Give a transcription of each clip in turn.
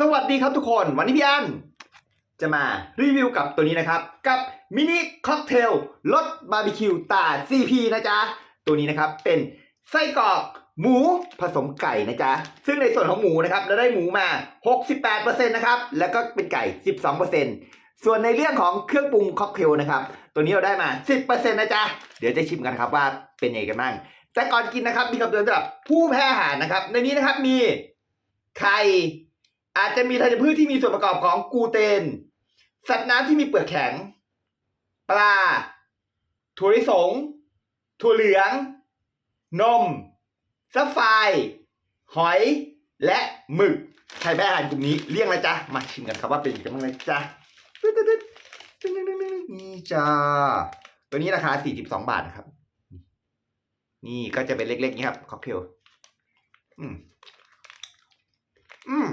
สวัสดีครับทุกคนวันนี้พี่อันจะมารีวิวกับตัวนี้นะครับ กับมินิค็อกเทลรสบาร์บีคิวตา CP นะจ๊ะ ตัวนี้นะครับเป็นไส้กรอกหมูผสมไก่นะจ๊ะ ซึ่งในส่วนของหมูนะครับเราได้หมูมา 68%นะครับ แล้วก็เป็นไก่ 12%ส่วนในเรื่องของเครื่องปรุงค็อกเทลนะครับ ตัวนี้เราได้มา 10%นะจ๊ะ เดี๋ยวจะชิมกันครับว่าเป็นยังไงกันบ้าง แต่ก่อนกินนะครับมีคำเตือนสำหรับผู้แพ้อาหารนะครับ ในนี้นะครับมีไข่ อาจจะมีธัญพืชที่มีส่วนประกอบของกูเตน สัตว์น้ำที่มีเปลือกแข็ง ปลา ถั่วลิสง ถั่วเหลือง นมซัฟไฟหอย และหมึกใครแพ้อาหารกลุ่มนี้เลี่ยงนะจ๊ะ มาชิมกันครับว่าเป็นยังไงบ้างนะจ๊ะนี่จ้า ตัวนี้ราคา 42 บาทนะครับ นี่ก็จะเป็นเล็กๆนี้ครับ ค็อกเทลอืม อืม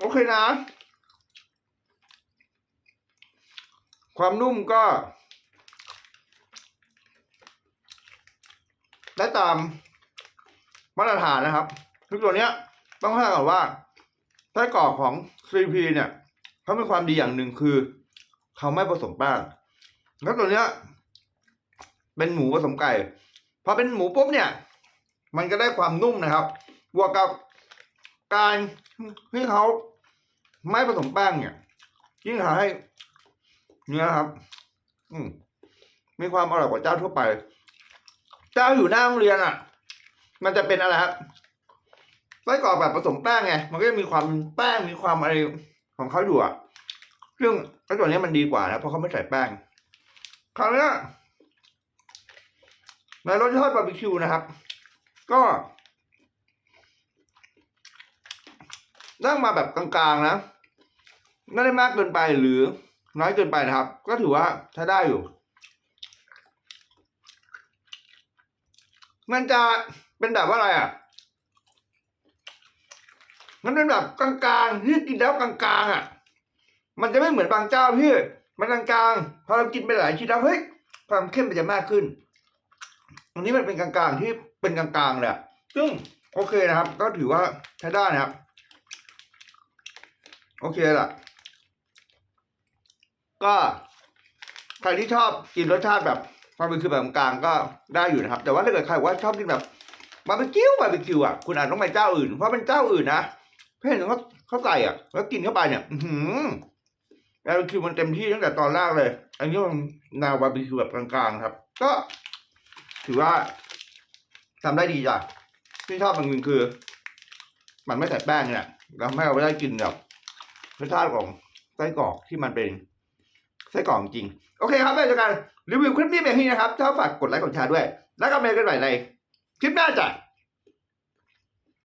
โอเคนะ ความนุ่มก็ได้ตามมาตรฐานนะครับทุกตัวเนี้ยต้องให้ก่อนว่าไส้กรอกของ CP เนี่ยเขามีความดีอย่างหนึ่งคือ เขาไม่ผสมแป้งแล้วตัวเนี้ย เป็นหมูผสมไก่พอเป็นหมูปุ๊บเนี่ย มันก็ได้ความนุ่มนะครับ บวกกับ การที่เขาไม่ผสมแป้งเนี่ยยิ่งทำให้เนื้อครับ อืมมีความอร่อยกว่าเจ้าทั่วไป เจ้าอยู่หน้าโรงเรียนอะ มันจะเป็นอะไรครับไส้กรอกแบบผสมแป้งไง มันก็จะมีความแป้งมีความอะไรของเขาอยู่อะซึ่งไอ้ตัวนี้มันดีกว่านะเพราะเขาไม่ใส่แป้ง คราวนี้ในรสชาติบาร์บีคิวนะครับ ก็ นั่งมาแบบกลางๆนะไม่ได้มากเกินไปหรือน้อยเกินไปนะครับ ก็ถือว่าใช้ได้อยู่ มันจะเป็นแบบว่าอะไรอะ มันเป็นแบบกลางๆที่กินแล้วกลางๆอะ มันจะไม่เหมือนบางเจ้าที่ มันกลางๆพอเรากินไปหลายชิ้นแล้วเฮ้ยความเข้มมันจะมากขึ้น อันนี้มันเป็นกลางๆที่เป็นกลางๆเลยอะซึ่งโอเคนะครับ ก็ถือว่าใช้ได้นะครับ โอเคล่ะ ก็ใครที่ชอบกินรสชาติแบบบาร์บีคิวแบบกลางๆก็ได้อยู่นะครับ แต่ว่าถ้าเกิดใครว่าชอบกินแบบบาร์บีคิวบาร์บีคิวอะคุณอาจต้องไปเจ้าอื่น เพราะเป็นเจ้าอื่นนะเพื่อนเขาเขาใส่อะ แล้วกินเข้าไปเนี่ย อือบาร์บีคิวมันเต็มที่ตั้งแต่ตอนแรกเลย อันนี้มันแนวบาร์บีคิวแบบกลางๆครับ ก็ถือว่าทำได้ดีจ้ะที่ชอบมันคือ มันไม่ใส่แป้งเนี่ยแล้วไม่เอาไปได้กินแบบ รสชาติของไส้กรอกที่มันเป็นไส้กรอกจริง โอเคครับไปเจอกันรีวิวคลิปนี้แบบนี้นะครับ ถ้าฝากกดไลค์กดแชร์ด้วย แล้วก็เมลกันใหม่ในคลิปหน้าจ้ะ